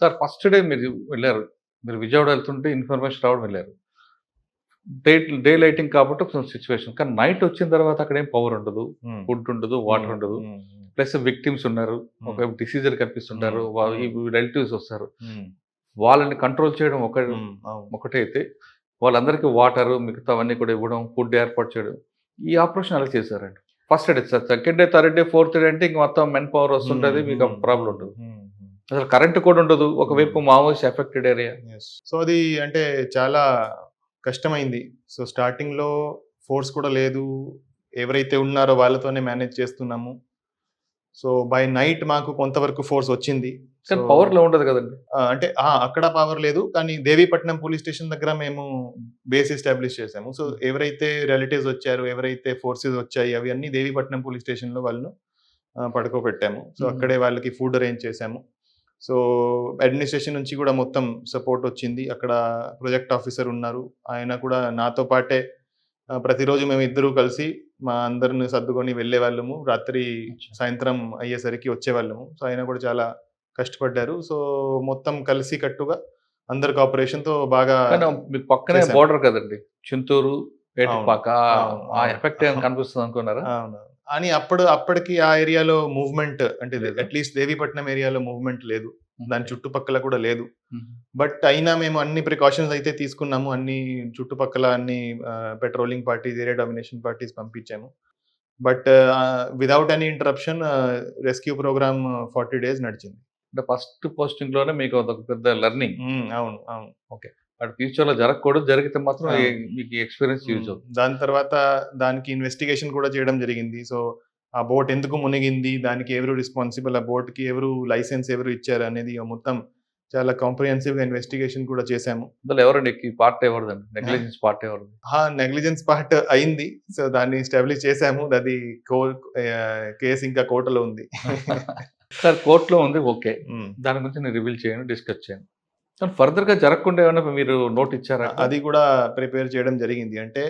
Sir first day మీరు వెళ్ళారు. మీరు విజయవాడ వెళ్తుంటే ఇన్ఫర్మేషన్ రావడం వెళ్ళారు. డే డే లైటింగ్ కాబట్టి ఒక సిచ్యువేషన్. కానీ నైట్ వచ్చిన తర్వాత అక్కడ ఏం పవర్ ఉండదు. ఫుడ్ ఉండదు వాటర్ ఉండదు. ప్లస్ విక్టిమ్స్ ఉన్నారు. ఒక డిసీజర్ కనిపిస్తుంటారు రిలేటివ్స్ వస్తారు. వాళ్ళని కంట్రోల్ చేయడం ఒక ఒకటే అయితే వాళ్ళందరికీ వాటర్ మిగతావన్నీ కూడా ఇవ్వడం ఫుడ్ ఏర్పాటు చేయడం ఈ ఆపరేషన్ అలా చేశారండి? First day sir second day third day fourth day అంటే ఇంక మొత్తం మెన్ పవర్ వస్తుంటుంది మీకు ప్రాబ్లం ఉండదు. అసలు కరెంట్ కూడా ఉండదు. ఒకవైపు మావోయిస్ట్ ఎఫెక్టెడ్ ఏరియా. సో అది అంటే చాలా కష్టమైంది. సో స్టార్టింగ్లో ఫోర్స్ కూడా లేదు. ఎవరైతే ఉన్నారో వాళ్ళతోనే మేనేజ్ చేస్తున్నాము. సో బై నైట్ మాకు కొంతవరకు ఫోర్స్ వచ్చింది. పవర్లో ఉండదు కదండి. అంటే అక్కడ పవర్ లేదు. కానీ దేవీపట్నం పోలీస్ స్టేషన్ దగ్గర మేము బేస్ ఎస్టాబ్లిష్ చేసాము సో ఎవరైతే రిలేటివ్స్ వచ్చారు ఎవరైతే ఫోర్సెస్ వచ్చాయి అవి అన్ని దేవీపట్నం పోలీస్ స్టేషన్లో వాళ్ళను ఆ, పడుకోబెట్టాము. So Mhm. అక్కడే వాళ్ళకి ఫుడ్ అరేంజ్ చేసాము సో అడ్మినిస్ట్రేషన్ నుంచి కూడా మొత్తం సపోర్ట్ వచ్చింది. అక్కడ ప్రొజెక్ట్ ఆఫీసర్ ఉన్నారు. ఆయన కూడా నాతో పాటే ప్రతిరోజు మేము ఇద్దరు కలిసి మా అందరిని సర్దుకొని వెళ్ళే వాళ్ళము. రాత్రి సాయంత్రం అయ్యేసరికి వచ్చేవాళ్ళము సో ఆయన కూడా చాలా కష్టపడ్డారు. సో మొత్తం కలిసి కట్టుగా అందరి cooperation తో బాగా మీకు పక్కనే. బోర్డర్ కదండి. చింతూరు. ఎఫెక్ట్ కనిపిస్తుంది అనుకున్నారా? అవును. అని అప్పుడు అప్పటికి ఆ ఏరియాలో మూవ్మెంట్ అంటే? అట్లీస్ట్ దేవీపట్నం ఏరియాలో మూవ్మెంట్ లేదు. దాని చుట్టుపక్కల కూడా లేదు. బట్ అయినా మేము అన్ని ప్రికాషన్స్ అయితే తీసుకున్నాము. అన్ని చుట్టుపక్కల అన్ని patrolling parties area domination parties పంపించాము. But without any interruption rescue programme forty days నడిచింది. అంటే ఫస్ట్ పోస్టింగ్లోనే మీకు ఒక పెద్ద లెర్నింగ్ అవును అవును. అటు ఫ్యూచర్లో జరగకూడదు. జరిగితే మాత్రం మీకు ఎక్స్పీరియన్స్ యూజ్ అవుతుంది. దాని తర్వాత దానికి ఇన్వెస్టిగేషన్ కూడా చేయడం జరిగింది. సో ఆ బోట్ ఎందుకు మునిగింది? దానికి ఎవరు రెస్పాన్సిబుల్? ఆ boat కి ఎవరు లైసెన్స్ ఎవరు ఇచ్చారు? అనేది మొత్తం చాలా కాంప్రిహెన్సివ్గా ఇన్వెస్టిగేషన్ కూడా చేశాము. ఎవరండి ఈ పార్ట్ ఎవరిదండి నెగ్లిజెన్స్ పార్ట్ ఎవరిది? ఆ నెగ్లిజెన్స్ పార్ట్ అయింది. సో దాన్ని స్టాబ్లిష్ చేశాము. అది కేసు ఇంకా కోర్టులో ఉంది. సార్ కోర్టులో ఉంది. ఓకే. దాని గురించి నేను రివీల్ చేయను డిస్కస్ చేయను. కానీ ఫర్దర్గా జరగకుండా ఏమైనా మీరు నోట్ ఇచ్చారా? అది కూడా ప్రిపేర్ చేయడం జరిగింది. అంటే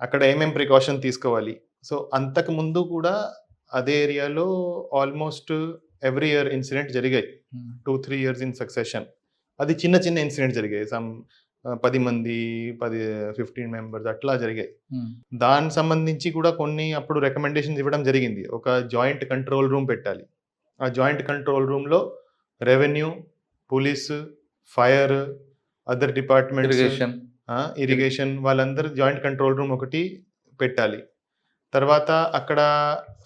అక్కడ ఏమేం ప్రికాషన్ తీసుకోవాలి? సో అంతకు ముందు కూడా అదే ఏరియాలో ఆల్మోస్ట్ ఎవ్రీ ఇయర్ ఇన్సిడెంట్ జరిగాయి. Two three years in succession అది చిన్న చిన్న ఇన్సిడెంట్ జరిగాయి. సమ్ పది మంది పది ఫిఫ్టీన్ మెంబర్స్ అట్లా జరిగాయి. దానికి సంబంధించి కూడా కొన్ని అప్పుడు రికమెండేషన్స్ ఇవ్వడం జరిగింది. ఒక జాయింట్ కంట్రోల్ రూమ్ పెట్టాలి. ఆ జాయింట్ కంట్రోల్ రూమ్లో revenue police fire other departments irrigation irrigation వాళ్ళందరూ జాయింట్ కంట్రోల్ రూమ్ ఒకటి పెట్టాలి. తర్వాత అక్కడ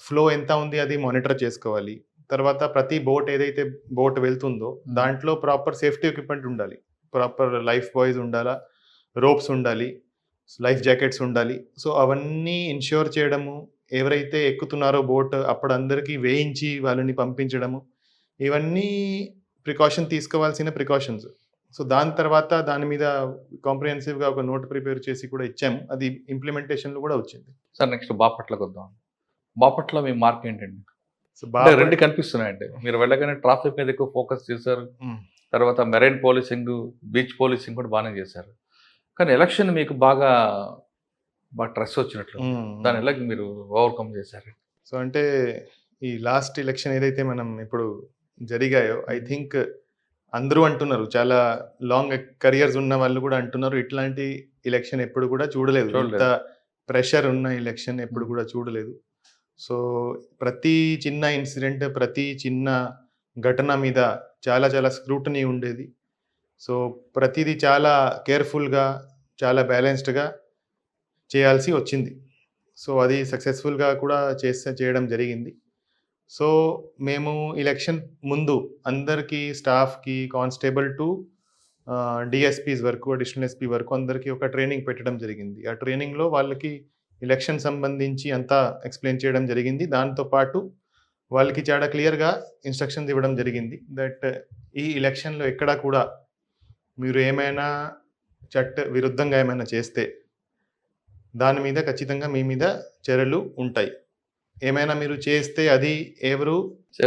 ఫ్లో ఎంత ఉంది అది మానిటర్ చేసుకోవాలి. తర్వాత ప్రతి బోట్ ఏదైతే బోట్ వెళ్తుందో దాంట్లో ప్రాపర్ సేఫ్టీ ఎక్విప్మెంట్ ఉండాలి. ప్రాపర్ లైఫ్ బాయ్స్ ఉండాలా రోప్స్ ఉండాలి లైఫ్ జాకెట్స్ ఉండాలి. సో అవన్నీ ఇన్ష్యూర్ చేయడము ఎవరైతే ఎక్కుతున్నారో బోట్ అప్పుడు అందరికీ వేయించి వాళ్ళని పంపించడము ఇవన్నీ ప్రికాషన్ తీసుకోవాల్సిన ప్రికాషన్స్. సో దాని తర్వాత దాని మీద comprehensive గా ఒక నోట్ ప్రిపేర్ చేసి కూడా ఇచ్చాము అది implementation లో కూడా వచ్చింది. సార్ నెక్స్ట్ బాపట్లకు వద్దాం బాపట్ల మీ మార్క్ ఏంటండి? సో బాగా రెండు కనిపిస్తున్నాయండి. మీరు వెళ్ళగానే ట్రాఫిక్ మీద ఎక్కువ ఫోకస్ చేశారు. తర్వాత మెరైన్ పోలీసింగ్ బీచ్ పోలీసింగ్ కూడా బాగానే చేశారు. కానీ ఎలక్షన్ మీకు బాగా బాగా స్ట్రెస్ వచ్చినట్లు. దాని ఎలా మీరు ఓవర్కమ్ చేశారు? సో అంటే ఈ లాస్ట్ ఎలక్షన్ ఏదైతే మనం ఇప్పుడు జరిగాయో ఐ థింక్ అందరూ అంటున్నారు. చాలా లాంగ్ కెరియర్స్ ఉన్న వాళ్ళు కూడా అంటున్నారు. ఇట్లాంటి ఎలక్షన్ ఎప్పుడు కూడా చూడలేదు. ఇంత ప్రెషర్ ఉన్న ఎలక్షన్ ఎప్పుడు కూడా చూడలేదు. సో ప్రతి చిన్న ఇన్సిడెంట్ ప్రతి చిన్న ఘటన మీద చాలా చాలా స్క్రూటనీ ఉండేది. సో ప్రతిదీ చాలా కేర్ఫుల్గా చాలా బ్యాలెన్స్డ్గా చేయాల్సి వచ్చింది. సో అది సక్సెస్ఫుల్గా కూడా చేస్తే చేయడం జరిగింది. సో మేము ఎలక్షన్ ముందు అందరికీ స్టాఫ్కి కానిస్టేబుల్ టు డిఎస్పీస్ వరకు అడిషనల్ ఎస్పీ వరకు అందరికీ ఒక ట్రైనింగ్ పెట్టడం జరిగింది. ఆ ట్రైనింగ్లో వాళ్ళకి ఎలక్షన్ సంబంధించి అంతా ఎక్స్ప్లెయిన్ చేయడం జరిగింది. దాంతో పాటు వాళ్ళకి చాలా క్లియర్గా ఇన్స్ట్రక్షన్స్ ఇవ్వడం జరిగింది దట్ ఈ ఎలక్షన్లో ఎక్కడా కూడా మీరు ఏమైనా చట్ట విరుద్ధంగా ఏమైనా చేస్తే దాని మీద ఖచ్చితంగా మీ మీద చర్యలు ఉంటాయి. ఏమైనా మీరు చేస్తే అది ఎవరు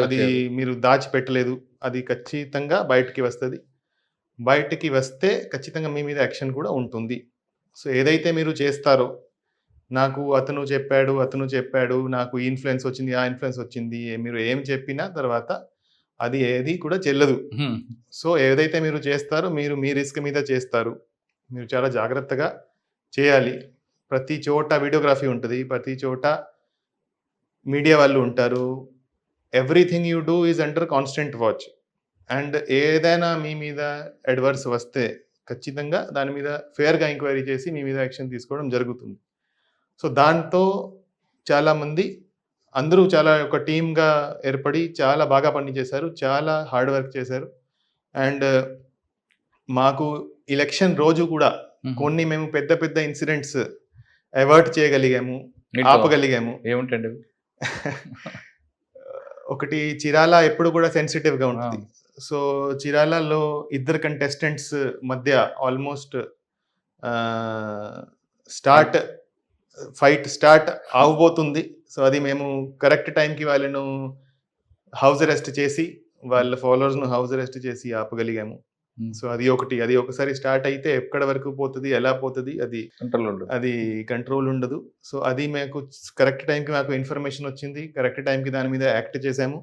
అది మీరు దాచిపెట్టలేదు అది ఖచ్చితంగా బయటికి వస్తుంది. బయటికి వస్తే ఖచ్చితంగా మీ మీద యాక్షన్ కూడా ఉంటుంది. సో ఏదైతే మీరు చేస్తారో నాకు అతను చెప్పాడు అతను చెప్పాడు నాకు ఈ ఇన్ఫ్లుయెన్స్ వచ్చింది ఆ ఇన్ఫ్లుయెన్స్ వచ్చింది మీరు ఏం చెప్పినా తర్వాత అది ఏది కూడా చెల్లదు. సో ఏదైతే మీరు చేస్తారో మీరు మీ రిస్క్ మీద చేస్తారు. మీరు చాలా జాగ్రత్తగా చేయాలి. ప్రతి చోట వీడియోగ్రఫీ ఉంటుంది ప్రతి చోట మీడియా వాళ్ళు ఉంటారు. Everything you do is under constant watch. And ఏదైనా మీ మీద అడ్వర్స్ వస్తే ఖచ్చితంగా దాని మీద ఫేర్గా ఎంక్వైరీ చేసి మీ మీద యాక్షన్ తీసుకోవడం జరుగుతుంది. సో దాంతో చాలామంది అందరూ చాలా ఒక టీమ్గా ఏర్పడి చాలా బాగా పనిచేశారు చాలా హార్డ్ వర్క్ చేశారు. అండ్ మాకు ఎలక్షన్ రోజు కూడా. కొన్ని మేము పెద్ద పెద్ద ఇన్సిడెంట్స్ అవాయిడ్ చేయగలిగాము ఆపగలిగాము. ఏమిటండి? ఒకటి చిరాల ఎప్పుడు కూడా సెన్సిటివ్గా ఉంటుంది. సో చిరాలలో ఇద్దరు కంటెస్టెంట్స్ మధ్య ఆల్మోస్ట్ స్టార్ట్ ఫైట్ స్టార్ట్ అవబోతుంది సో అది మేము కరెక్ట్ టైంకి వాళ్ళను హౌస్ అరెస్ట్ చేసి వాళ్ళ ఫాలోవర్స్ను హౌస్ అరెస్ట్ చేసి ఆపగలిగాము. సో అది ఒకటి. అది ఒకసారి స్టార్ట్ అయితే ఎక్కడ వరకు పోతుంది ఎలా పోతుంది అది కంట్రోల్ ఉండదు. అది కంట్రోల్ ఉండదు. సో అది మాకు కరెక్ట్ టైంకి మాకు ఇన్ఫర్మేషన్ వచ్చింది. కరెక్ట్ టైంకి దాని మీద యాక్ట్ చేసాము.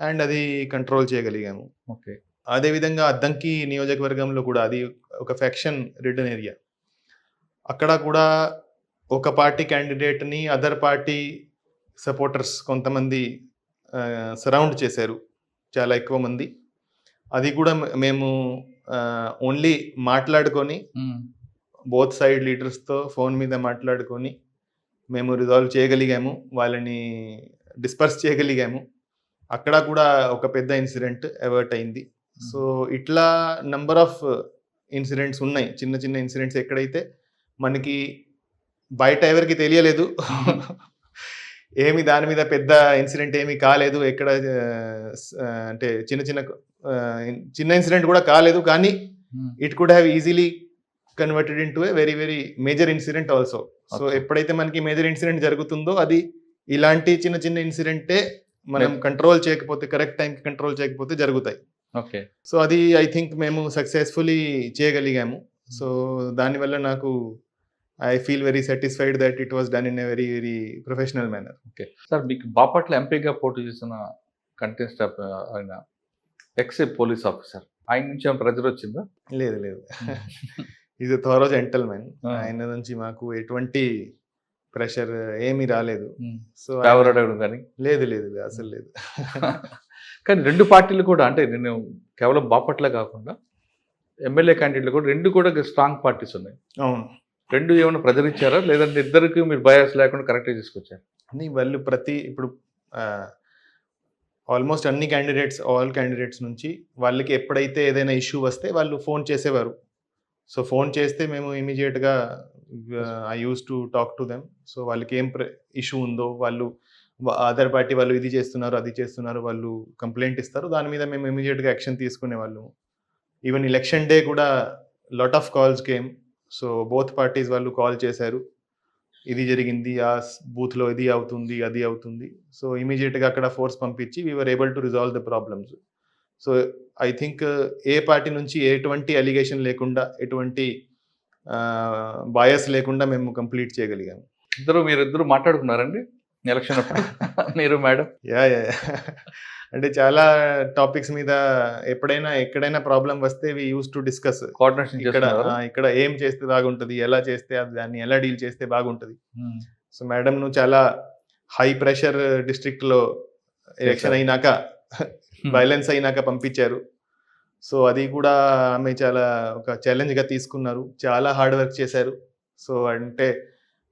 అండ్ అది కంట్రోల్ చేయగలిగాము. ఓకే. అదేవిధంగా అద్దంకి నియోజకవర్గంలో కూడా అది ఒక ఫ్యాక్షన్ రిటర్న్ ఏరియా. అక్కడ కూడా ఒక పార్టీ క్యాండిడేట్ని అదర్ పార్టీ సపోర్టర్స్ కొంతమంది సరౌండ్ చేశారు. చాలా ఎక్కువ మంది. అది కూడా మేము ఓన్లీ మాట్లాడుకొని. బోత్ సైడ్ లీడర్స్తో ఫోన్ మీద మాట్లాడుకొని మేము రిజాల్వ్ చేయగలిగాము వాళ్ళని డిస్పర్స్ చేయగలిగాము. అక్కడ కూడా ఒక పెద్ద ఇన్సిడెంట్ అవర్ట్ అయింది. సో ఇట్లా నంబర్ ఆఫ్ ఇన్సిడెంట్స్ ఉన్నాయి. చిన్న చిన్న ఇన్సిడెంట్స్ ఎక్కడైతే మనకి బయట ఎవరికి తెలియలేదు ఏమి దాని మీద పెద్ద ఇన్సిడెంట్ ఏమీ కాలేదు ఎక్కడ అంటే చిన్న చిన్న చిన్న ఇన్సిడెంట్ కూడా కాలేదు కానీ. It could have easily converted into a very very major incident also so. ఎప్పుడైతే మనకి మేజర్ ఇన్సిడెంట్ జరుగుతుందో అది ఇలాంటి చిన్న చిన్న ఇన్సిడెంటే మనం. కంట్రోల్ చేయకపోతే కరెక్ట్ టైంకి కంట్రోల్ చేయకపోతే జరుగుతాయి ఓకే సో అది ఐ థింక్ మేము సక్సెస్ఫుల్లీ చేయగలిగాము సో దానివల్ల నాకు I feel very satisfied that it was done in a very very professional manner okay sir మీకు బాపట్ల ఎంపీగా పోటీ చేసిన కంటెస్ట్ ఆయన ఎక్స్ పోలీస్ ఆఫీసర్. ఆయన నుంచి ఏమైనా ప్రెజర్ వచ్చిందా? లేదు లేదు. Is thorough gentleman. ఆయన నుంచి మాకు ఎటువంటి ప్రెషర్ ఏమీ రాలేదు. సో అడగడం కానీ? లేదు లేదు లేదు, అసలు లేదు. కానీ రెండు పార్టీలు కూడా అంటే నేను కేవలం బాపట్ల కాకుండా ఎమ్మెల్యే క్యాండిడేట్లు కూడా రెండు కూడా స్ట్రాంగ్ పార్టీస్ ఉన్నాయి. అవును. రెండు ఏమైనా ప్రెజర్ ఇచ్చారా లేదంటే ఇద్దరికి మీరు బయాస్ లేకుండా కరెక్ట్గా తీసుకొచ్చారు? అని వాళ్ళు ప్రతి ఇప్పుడు ఆల్మోస్ట్ అన్ని క్యాండిడేట్స్ ఆల్ క్యాండిడేట్స్ నుంచి వాళ్ళకి ఎప్పుడైతే ఏదైనా ఇష్యూ వస్తే వాళ్ళు ఫోన్ చేసేవారు. సో ఫోన్ చేస్తే మేము ఇమీడియట్గా I use to talk to them so వాళ్ళకి ఏం ఇష్యూ ఉందో వాళ్ళు అదర్ పార్టీ వాళ్ళు ఇది చేస్తున్నారు అది చేస్తున్నారు వాళ్ళు కంప్లైంట్ ఇస్తారు. దాని మీద మేము ఇమీడియట్గా యాక్షన్ తీసుకునే వాళ్ళు ఈవెన్ ఎలక్షన్ డే కూడా lot of calls came so both parties వాళ్ళు కాల్ చేశారు. ఇది జరిగింది ఆ బూత్లో ఇది అవుతుంది అది అవుతుంది. సో ఇమీడియట్గా అక్కడ ఫోర్స్ పంపించి we are able to resolve the problems so I think A party నుంచి ఎటువంటి అలిగేషన్ లేకుండా ఎటువంటి బాయస్ లేకుండా మేము కంప్లీట్ చేయగలిగాము ఇద్దరు మీరు ఇద్దరు మాట్లాడుకున్నారండి? ఎలక్షన్ అప్పుడు? మీరు మేడం? Yeah yeah. అంటే చాలా టాపిక్స్ మీద ఎప్పుడైనా ఎక్కడైనా ప్రాబ్లం వస్తే we use to discuss coordination ఇక్కడ ఇక్కడ ఏం చేస్తే బాగుంటుంది ఎలా చేస్తే అది దాన్ని ఎలా డీల్ చేస్తే బాగుంటుంది. సో మేడం ను చాలా హై ప్రెషర్ డిస్ట్రిక్ట్లో ఎలక్షన్ అయినాక వైలెన్స్ అయినాక పంపించారు. సో అది కూడా ఆమె చాలా ఒక ఛాలెంజ్గా తీసుకున్నారు. చాలా హార్డ్ వర్క్ చేశారు. సో అంటే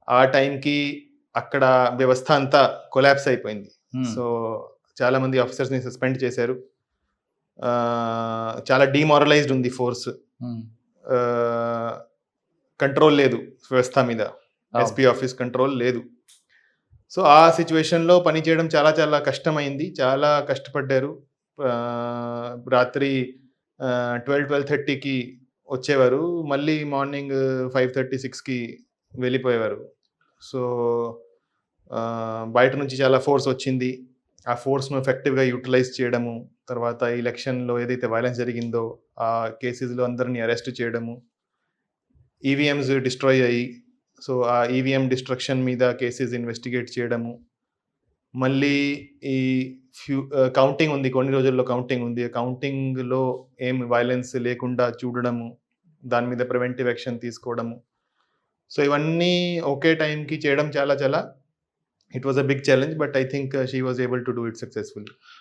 ఆ టైంకి అక్కడ వ్యవస్థ అంతా కొలాప్స్ అయిపోయింది. సో చాలా మంది ఆఫీసర్స్ని సస్పెండ్ చేశారు. చాలా డిమారలైజ్డ్ ఉంది ఫోర్స్ కంట్రోల్ లేదు వ్యవస్థ మీద. ఎస్పీ ఆఫీస్ కంట్రోల్ లేదు. సో ఆ సిచ్యువేషన్లో పనిచేయడం చాలా చాలా కష్టమైంది. చాలా కష్టపడ్డారు. రాత్రి ట్వెల్వ్ ట్వెల్వ్ థర్టీకి వచ్చేవారు. మళ్ళీ మార్నింగ్ ఫైవ్ థర్టీ సిక్స్కి వెళ్ళిపోయేవారు. సో బయట నుంచి చాలా ఫోర్స్ వచ్చింది. ఆ ఫోర్స్ను ఎఫెక్టివ్గా యూటిలైజ్ చేయడము తర్వాత ఎలక్షన్లో ఏదైతే వైలెన్స్ జరిగిందో ఆ కేసెస్లో అందరినీ అరెస్ట్ చేయడము. ఈవీఎంస్ డిస్ట్రాయ్ అయ్యి సో ఆ ఈవీఎం డిస్ట్రక్షన్ మీద కేసెస్ ఇన్వెస్టిగేట్ చేయడము. మళ్ళీ ఈ ఫ్యూ కౌంటింగ్ ఉంది కొన్ని రోజుల్లో కౌంటింగ్ ఉంది. కౌంటింగ్లో ఏం వైలెన్స్ లేకుండా చూడడము దాని మీద ప్రివెంటివ్ యాక్షన్ తీసుకోవడము. సో ఇవన్నీ ఒకే టైంకి చేయడం చాలా చాలా it was a big challenge, but I think uh, she was able to do it successfully.